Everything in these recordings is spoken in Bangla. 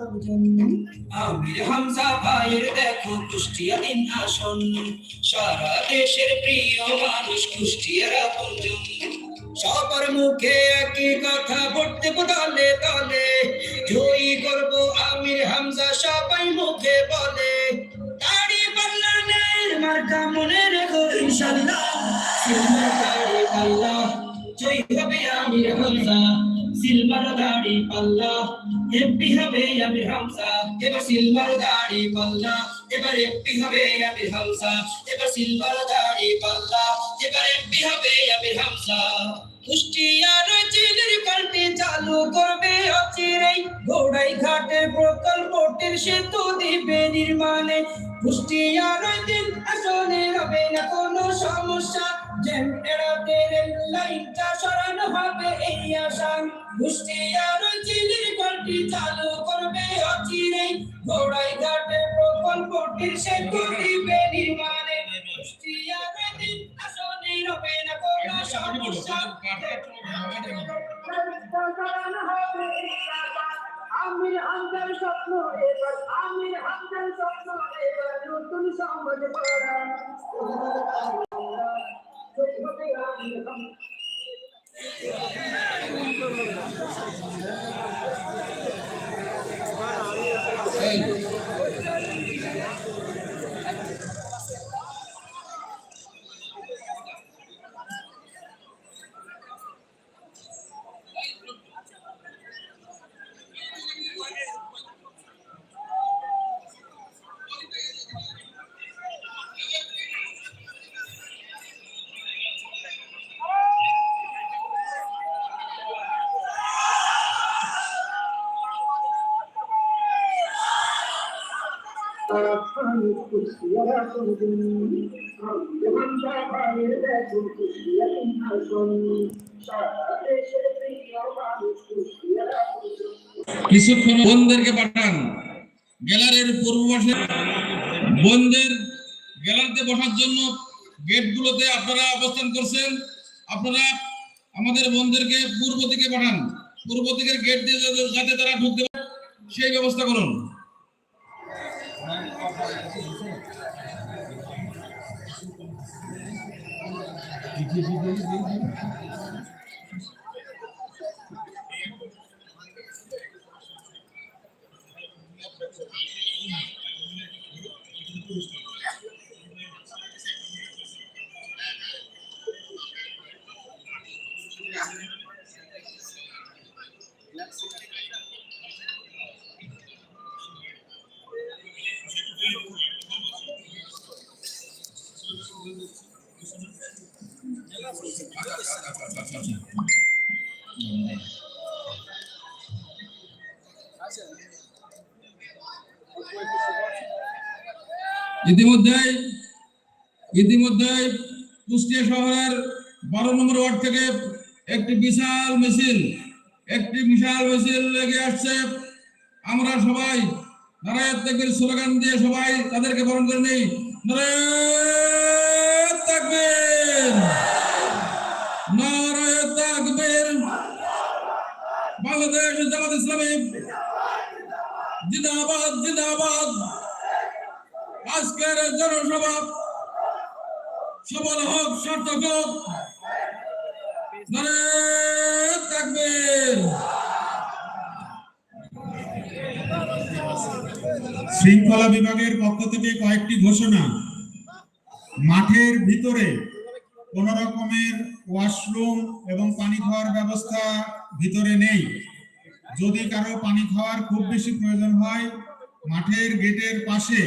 আমির হামজা ভাইয়ের দেখো কুষ্টিয়া আসন। সারা দেশের প্রিয় মানুষ কুষ্টিয়ার আপনজন। সবার মুখে একই কথা পড়তে বদলে তলে। জয়ী করব আমির হামজা, সবাই মুখে বলে। দাড়ি পাল্লানের মার্কা মনে রেখো ইনশাল্লাহ দাড়ি পাল্লা, জয়ী হবে আমির হামজা। সিলভার দাড়ি পাল্লা, এমপি হবে আমির হামজা এবার সিলভার দাড়ি পাল্লা, এবার হবে আমির হামজা এবার সিলভার দাড়ি পাল্লা, এবার হবে চিনের পাল্টি চালু করবে অচিরেই, ঘোড়াই ঘাটের প্রকল্পটির সেতু দিবে নির্মাণে। কুষ্টিয়ার দিন আসলে হবে না কোনো সমস্যা এড়াতে লাইনটা হবে এই আশা। কুষ্টিয়ার চিনের পাল্টি চালু করবে অচিরেই। ঘোড়াই ঘাটের প্রকল্পটির সেতু দিবে নির্মাণে। কুষ্টিয়ার দিন আসলে হবে না কোনো সমস্যা। আমির হামদার স্বপ্ন নতুন সমাজ গড়া। সেইভাবে কিছুক্ষণ বোনদেরকে পাঠান। গ্যালারির পূর্ব পাশে বোনদের গ্যালারিতে বসার জন্য গেটগুলোতে আপনারা অবস্থান করছেন। আপনারা আমাদের বোনদেরকে পূর্ব দিকে পাঠান। পূর্ব দিকের গেট দিয়ে যাতে তারা ঢুকতে সেই ব্যবস্থা করুন। Didi, didi, didi. ইতিমধ্যেই ইতিমধ্যেই কুষ্টিয়া শহরের বারো নম্বর ওয়ার্ড থেকে একটি বিশাল মিছিল একটি বিশাল মিছিল লেগে আসছে। আমরা সবাই নারায়ণ তাকবীর স্লোগান দিয়ে সবাই তাদেরকে বরণ করে নেই। নারায়ণ বাংলাদেশ জামাত ইসলামী জিন্দাবাদ জিন্দাবাদ! আজকের জনসভা সফল হোক, সার্থক হোক। শৃঙ্খলা বিভাগের পক্ষ থেকে কয়েকটি ঘোষণা। মাঠের ভিতরে কোন রকমের ওয়াশরুম এবং পানি খাওয়ার ব্যবস্থা ভিতরে নেই। যদি কারও পানি খাওয়ার খুব বেশি প্রয়োজন হয়, মাঠের গেটের পাশে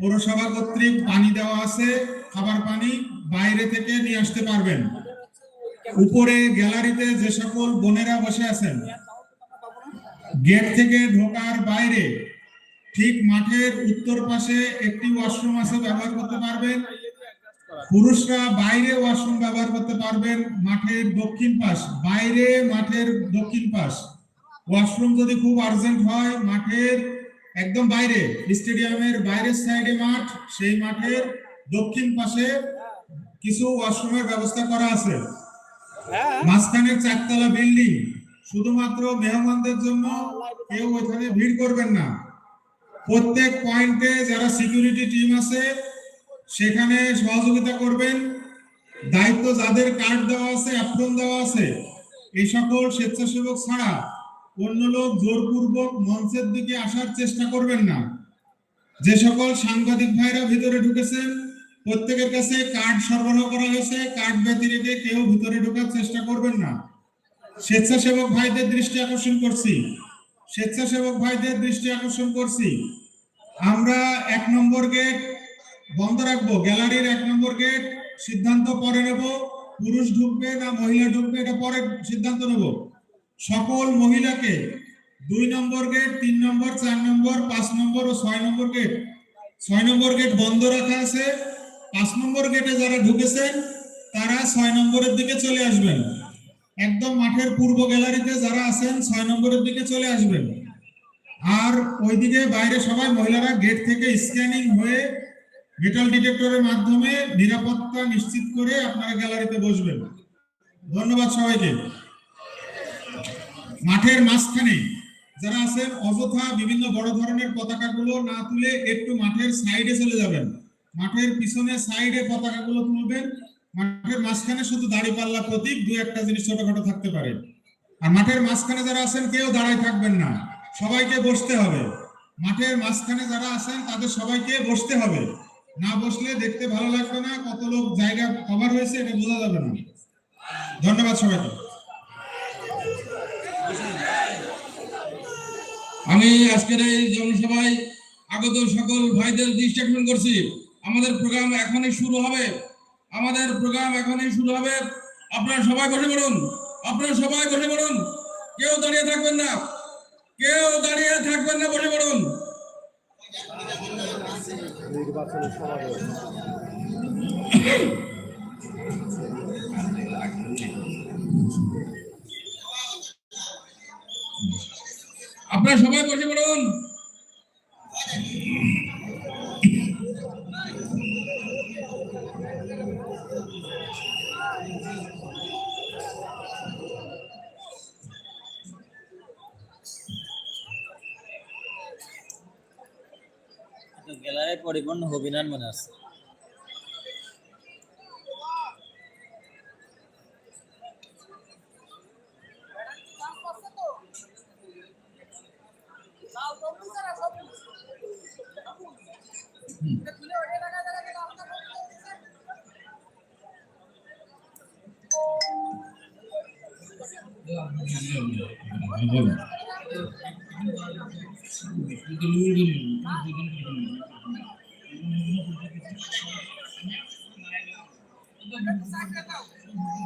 পৌরসভা কর্তৃক পানি দেওয়া আছে, খাবার পানি বাইরে থেকে নিয়ে আসতে পারবেন। উপরে গ্যালারিতে যে সকল বোনেরা বসে আছেন, গেট থেকে ঢোকার বাইরে ঠিক মাঠের উত্তর পাশে একটি ওয়াশরুম আছে ব্যবহার করতে পারবেন। পুরুষরা বাইরে ওয়াশরুম ব্যবহার করতে পারবেন মাঠের দক্ষিণ পাশ, বাইরে মাঠের দক্ষিণ পাশ। ওয়াশরুম যদি খুব আর্জেন্ট হয়, মাঠের একদম বাইরে, স্টেডিয়ামের বাইরের সাইডে মাঠ, সেই মাঠের দক্ষিণ পাশে কিছু ওয়াশরুমের ব্যবস্থা করা আছে। মাঝখানে চারতলা বিল্ডিং, শুধুমাত্র মেহমানদের জন্য কেউ ওখানে ভিড় করবেন না। প্রত্যেক পয়েন্টে যারা সিকিউরিটি টিম আছে, সেখানে সহযোগিতা করবেন। দায়িত্ব যাদের কার্ড দেওয়া আছে, অ্যাপ্রন দেওয়া আছে, এই সকল স্বেচ্ছাসেবক ছাড়া অন্য লোক জোরপূর্বক মঞ্চের দিকে আসার চেষ্টা করবেন না। যে সকল সাংবাদিক ভাইরা ভিতরে ঢুকেছেন, প্রত্যেকের কাছে কার্ড সরবরাহ করা হয়েছে, কার্ড ব্যতি রেখে কেউ ভিতরে ঢোকার চেষ্টা করবেন না। স্বেচ্ছাসেবক ভাইদের দৃষ্টি আকর্ষণ করছি। স্বেচ্ছাসেবক ভাইদের দৃষ্টি আকর্ষণ করছি। আমরা এক নম্বর গেট বন্ধ রাখব, গ্যালারির এক নম্বর গেট সিদ্ধান্ত পরে নেব। পুরুষ ঢুকবে না মহিলা ঢুকবে, এটা পরে সিদ্ধান্ত নেব। সকল মহিলাকে দুই নম্বর গেট, তিন নম্বর, চার নম্বর, পাঁচ নম্বর ও ছয় নম্বর গেট। ছয় নম্বর গেট বন্ধ রাখা আছে। পাঁচ নম্বর গেটে যারা ঢুকেছেন, তারা ছয় নম্বরের দিকে চলে আসবেন। একদম মাঠের পূর্ব গ্যালারিতে যারা আছেন, ছয় নম্বরের দিকে চলে আসবেন। আর ওইদিকে বাইরে সবাই মহিলারা গেট থেকে স্ক্যানিং হয়ে মেটাল ডিটেক্টরের মাধ্যমে নিরাপত্তা নিশ্চিত করে আপনারা গ্যালারিতে বসবেন। ধন্যবাদ সবাইকে। মাঠের মাঝখানে যারা আছেন, অযথা বিভিন্ন বড় ধরনের পতাকাগুলো না তুলে একটু মাঠের সাইডে চলে যাবেন। মাঠের পিছনে সাইডে পতাকাগুলো তুলবেন। মাঠের মাঝখানে শুধু দাড়ি পাল্লা প্রতীক, দু একটা জিনিস ছোটখাটো থাকতে পারে। আর মাঠের মাঝখানে যারা আছেন, কেউ দাঁড়ায় থাকবেন না। সবাইকে বসতে হবে। মাঠের মাঝখানে যারা আছেন, তাদের সবাইকে বসতে হবে। না বসলে দেখতে ভালো লাগবে না, কত লোক জায়গা কভার হয়েছে, এটা বোঝা যাবে না। ধন্যবাদ সবাইকে। আমি আজকের এই জনসভায় আগত সকল ভাইদের দৃষ্টি আকর্ষণ করছি। আমাদের প্রোগ্রাম এখনই শুরু হবে। আমাদের প্রোগ্রাম এখনই শুরু হবে। আপনারা সবাই বসে পড়ুন। আপনারা সবাই বসে পড়ুন। কেউ দাঁড়িয়ে থাকবেন না। কেউ দাঁড়িয়ে থাকবেন না, বসে পড়ুন। আপনারা সবাই বসে পড়ুন। গেলারে পরিপূর্ণ হবিনান মনে আছে। não.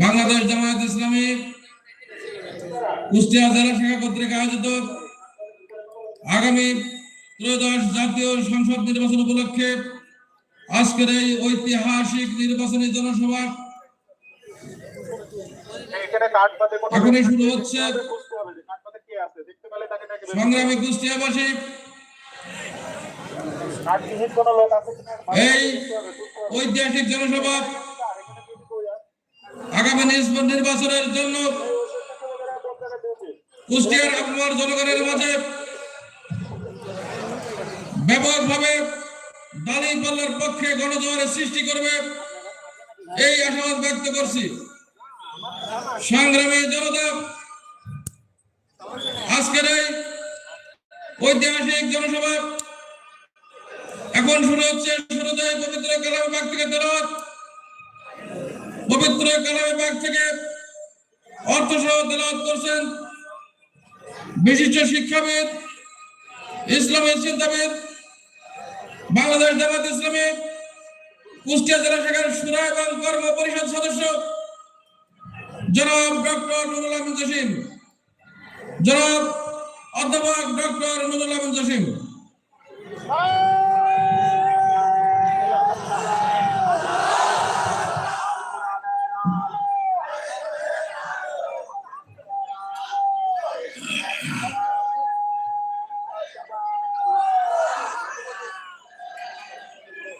বাংলাদেশ জামায়াত ইসলামী কুষ্টিয়া জেলা শাখা কর্তৃক আয়োজিত আগামী ত্রয়োদশ জাতীয় সংসদ নির্বাচন উপলক্ষে আজকের এই ঐতিহাসিক নির্বাচনী জনসভা এখনই শুরু হচ্ছে। সংগ্রামী কুষ্টিয়াবাসী। এই ঐতিহাসিক জনসভা আগামী নির্বাচন- নির্বাচনের জন্য কুষ্টিয়ার আবহাওয়ার জনগণের মাঝে ব্যাপকভাবে দালি পাল্লার পক্ষে গণজোয়ারের সৃষ্টি করবে, এই আশাবাদ ব্যক্ত করছি। সংগ্রামী জনতা, আজকের এই ঐতিহাসিক জনসভা এখন শুরু হচ্ছে শুরুতে পবিত্র কালামে থেকে তেলাওয়াত। পবিত্র কালামে বাগ থেকে অর্থ সহ তেলাওয়াত করছেন বিশিষ্ট শিক্ষাবিদ ইসলামের চিন্তাবিদ, বাংলাদেশ জামাত ইসলামী, কুষ্টিয়া জেলা শাখার সুরা এবং কর্ম পরিষদ সদস্য জনাব ডক্টর নুরুল আমিন জসিম। জনাব অধ্যাপক ডক্টর নুরুল আমিন জসিম।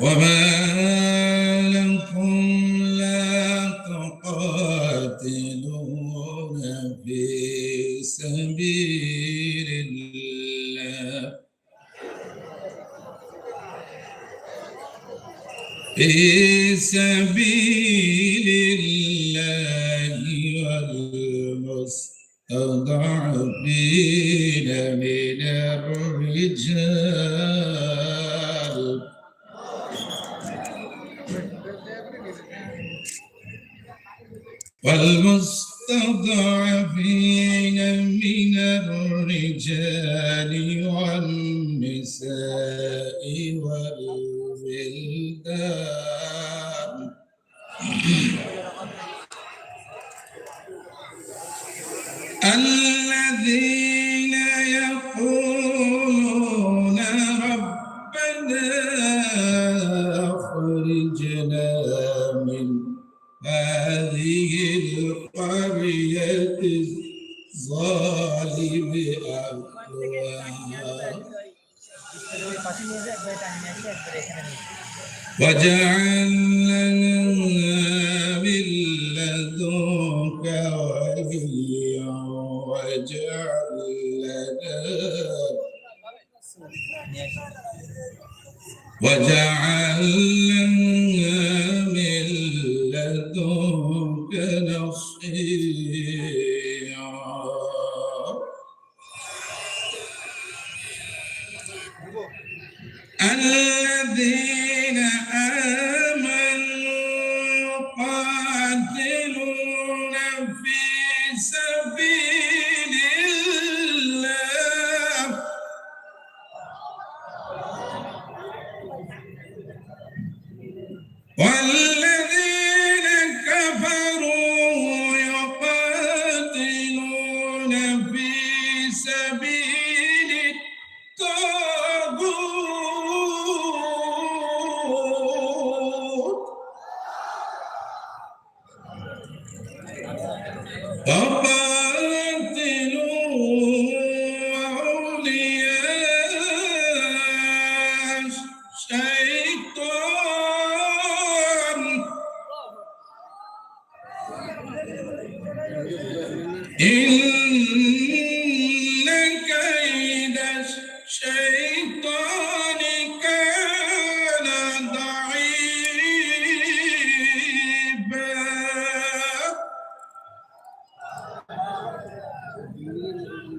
وما لكم لا تقاتلون في سبيل الله في سبيل الله والمستضعفين من الرجال والمستضعفين من الرجال والنساء والولدان. الذين يقولون ربنا واجعل لنا وليا واجعل لنا من لدنك نصيرا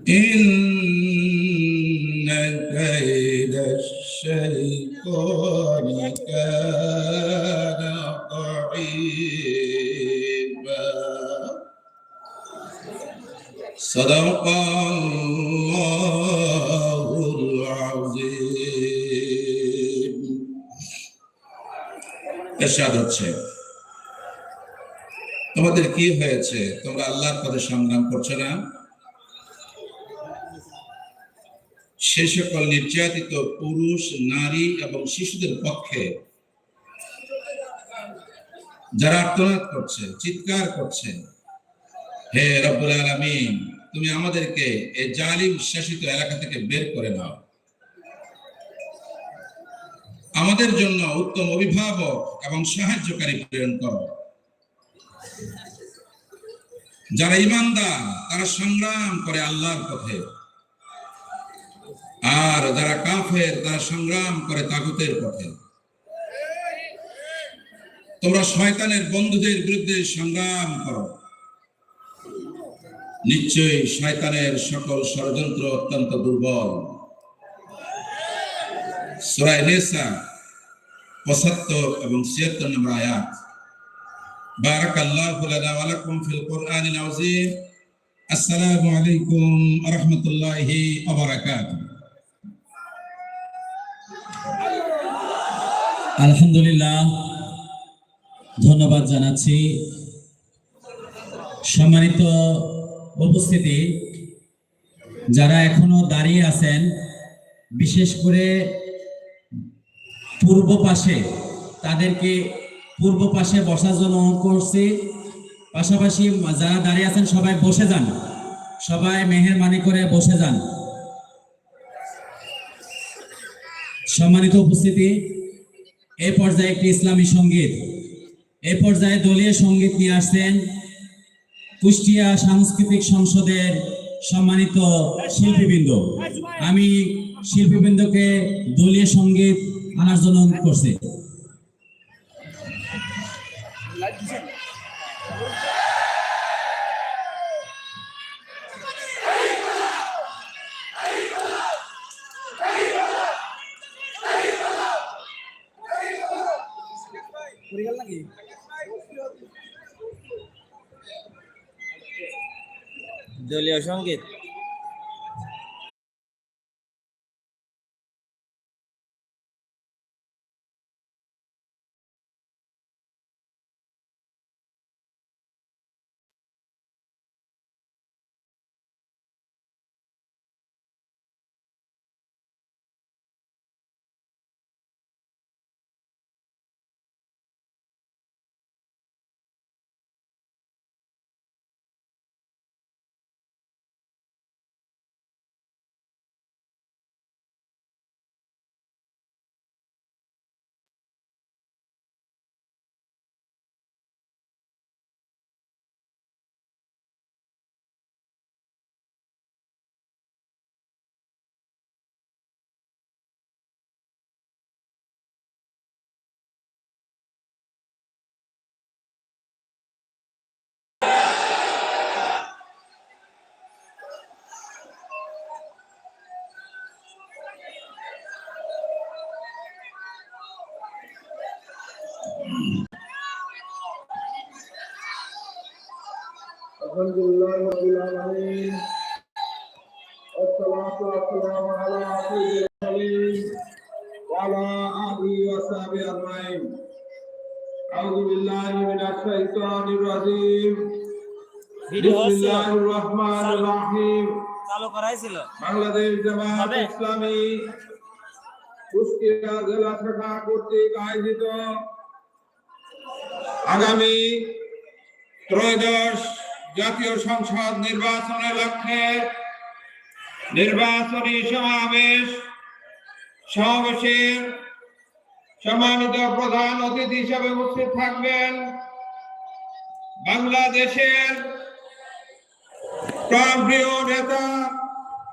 إن كيد الشيطان كان ضعيفا صدق الله العظيم এরশাদ হচ্ছে তোমাদের কি হয়েছে তোমরা আল্লাহর পথে সংগ্রাম করছো না সে সকল নির্যাতিত পুরুষ, নারী এবং শিশুদের পক্ষে যারা আর্তনাদ করছে, চিৎকার করছে, হে রব্বুল আলামিন, তুমি আমাদেরকে এই জালিম শাসিত এলাকা থেকে বের করে নাও। আমাদের জন্য উত্তম অভিভাবক এবং সাহায্যকারী প্রেরণ করো। যারা ইমানদার, তারা সংগ্রাম করে আল্লাহর পথে। আর যারা কাফের তারা সংগ্রাম করে তাগুতের পথে তোমরা শয়তানের বন্ধুদের বিরুদ্ধে সংগ্রাম করো নিশ্চয়ই শয়তানের সকল ষড়যন্ত্র অত্যন্ত দুর্বল সুরায় নেসা পঁচাত্তর এবং ছিয়াত্তর নম্বর আয়াত بارك الله لنا ولكم في القرآن العظيم السلام عليكم ورحمة الله وبركاته আলহামদুলিল্লাহ, ধন্যবাদ জানাচ্ছি। সম্মানিত উপস্থিতি, যারা এখনও দাঁড়িয়ে আছেন, বিশেষ করে পূর্ব পাশে, তাদেরকে পূর্ব পাশে বসার জন্য করছি। পাশাপাশি যারা দাঁড়িয়ে আছেন, সবাই বসে যান। সবাই মেহেরবানি করে বসে যান। সম্মানিত উপস্থিতি এই পর্যায়ে একটি ইসলামী সংগীত। এই পর্যায়ে দলীয় সংগীত নিয়ে আসছেন কুষ্টিয়া সাংস্কৃতিক সংসদের সম্মানিত শিল্পীবৃন্দ। আমি শিল্পীবৃন্দকে দলীয় সংগীত আনার জন্য অনুরোধ করছি। দলীয় সংগীত? الحمد لله رب العالمين والصلاة والسلام على سيد المرسلين وعلى آله وصحبه أجمعين أعوذ بالله من الشيطان الرجيم ভিডিও بسم হচ্ছিল الله الرحمن الرحيم চালু করাইছিল বাংলাদেশ জামাত হবে? ইসলামী কুষ্টিয়া জেলা শাখা কর্তৃক আয়োজিত আগামী ত্রয়োদশ জাতীয় সংসদ নির্বাচনের লক্ষ্যে নির্বাচনী সমাবেশ সমাবেশের সম্মানিত প্রধান অতিথি হিসেবে উপস্থিত থাকবেন বাংলাদেশের প্রাণপ্রিয় নেতা